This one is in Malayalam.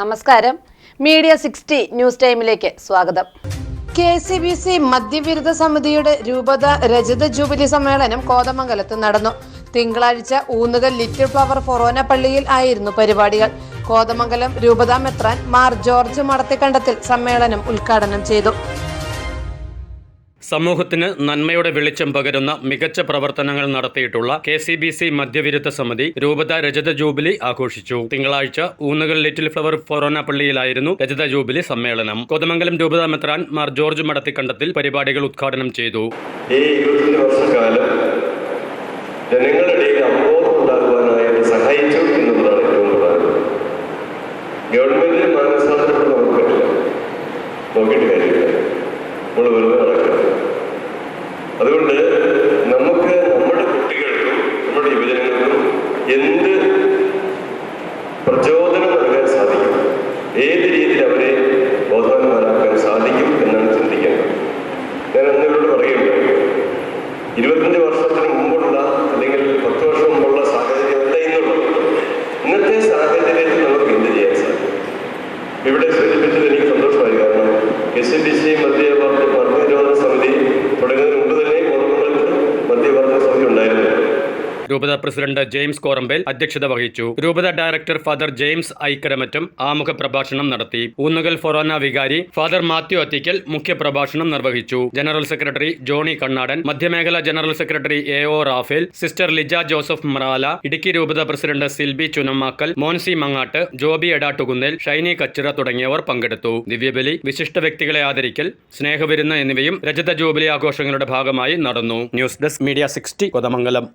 നമസ്കാരം. മീഡിയ സിക്സ്റ്റി ന്യൂസ് ടൈമിലേക്ക് സ്വാഗതം. കെ സി ബി സി മദ്യവിരുദ്ധ സമിതിയുടെ രൂപത രജത ജൂബിലി സമ്മേളനം കോതമംഗലത്ത് നടന്നു. തിങ്കളാഴ്ച ഊന്നുകൽ ലിറ്റിൽ ഫ്ലവർ ഫൊറോന പള്ളിയിൽ ആയിരുന്നു പരിപാടികൾ. കോതമംഗലം രൂപതാ മെത്രാൻ മാർ ജോർജ് മടത്തിക്കണ്ടത്തിൽ സമ്മേളനം ഉദ്ഘാടനം ചെയ്തു. സമൂഹത്തിന് നന്മയുടെ വെളിച്ചം പകരുന്ന മികച്ച പ്രവർത്തനങ്ങൾ നടത്തിയിട്ടുള്ള കെ സി ബി സി മദ്യവിരുദ്ധ സമിതി രൂപത രജത ജൂബിലി ആഘോഷിച്ചു. തിങ്കളാഴ്ച ഊന്നുകൾ ലിറ്റിൽ ഫ്ലവർ ഫൊറോന പള്ളിയിലായിരുന്നു രജത ജൂബിലി സമ്മേളനം. കോതമംഗലം രൂപത മെത്രാൻ മാർ ജോർജ് മടത്തിക്കണ്ടത്തിൽ പരിപാടികൾ ഉദ്ഘാടനം ചെയ്തു. ഈ ഇരുപത്തിരണ്ട് വർഷക്കാലം ജനങ്ങളുടെ ഇടയിൽ അവബോധം ഉണ്ടാകുവാനായി സഹായിച്ചു എന്നുള്ളതാണ് ഏറ്റവും പ്രധാനം. ഗവൺമെന്റിന് നോക്കിയിട്ട് കാര്യമില്ല. നമ്മൾ വെറുതെ അതുകൊണ്ട് നമുക്ക് നമ്മുടെ കുട്ടികൾക്കും നമ്മുടെ യുവജനങ്ങൾക്കും എന്ത് പ്രചോദനം നൽകാൻ സാധിക്കും? ഏത് രീതിയിൽ അവരെ ബോധവാന്മാരാക്കാൻ സാധിക്കും എന്നാണ് ചിന്തിക്കേണ്ടത്. ഞാൻ അന്ന് ഇവരോട് പറയുകയുണ്ടായി. ഇരുപത്തഞ്ച് വർഷത്തിന് മുമ്പുള്ള അല്ലെങ്കിൽ പത്ത് വർഷം മുമ്പുള്ള സാഹചര്യമല്ല ഇന്നുള്ളത്. ഇന്നത്തെ സാഹചര്യത്തിൽ നമുക്ക് എന്ത് ചെയ്യാൻ സാധിക്കും? ഇവിടെ സൂചിപ്പിച്ചത് എനിക്ക് സന്തോഷമായി കാരണം എസ് എൻ ഡി സി മദ്യവർദ്ധ രൂപത പ്രസിഡന്റ് ജെയിംസ് കോറമ്പേൽ അധ്യക്ഷത വഹിച്ചു. രൂപത ഡയറക്ടർ ഫാദർ ജെയിംസ് ഐക്കരമറ്റം ആമുഖ പ്രഭാഷണം നടത്തി. ഊന്നുകൽ ഫൊറോന വികാരി ഫാദർ മാത്യു അത്തിക്കൽ മുഖ്യപ്രഭാഷണം നിർവഹിച്ചു. General secretary Johnny Kannadan മധ്യമേഖല general secretary A O Raphael sister Lija Joseph Marala Idukki രൂപത പ്രസിഡന്റ് സിൽബി ചുനമാക്കൽ മോൻസി മങ്ങാട്ട് ജോബി എടാട്ടുകുന്നേൽ ഷൈനി കച്ചിറ തുടങ്ങിയവർ പങ്കെടുത്തു. ദിവ്യബലി വിശിഷ്ട വ്യക്തികളെ ആദരിക്കൽ സ്നേഹവിരുന്ന് എന്നിവയും രജത ജൂബിലി ആഘോഷങ്ങളുടെ ഭാഗമായി നടന്നു. News desk media sixty Kothamangalam.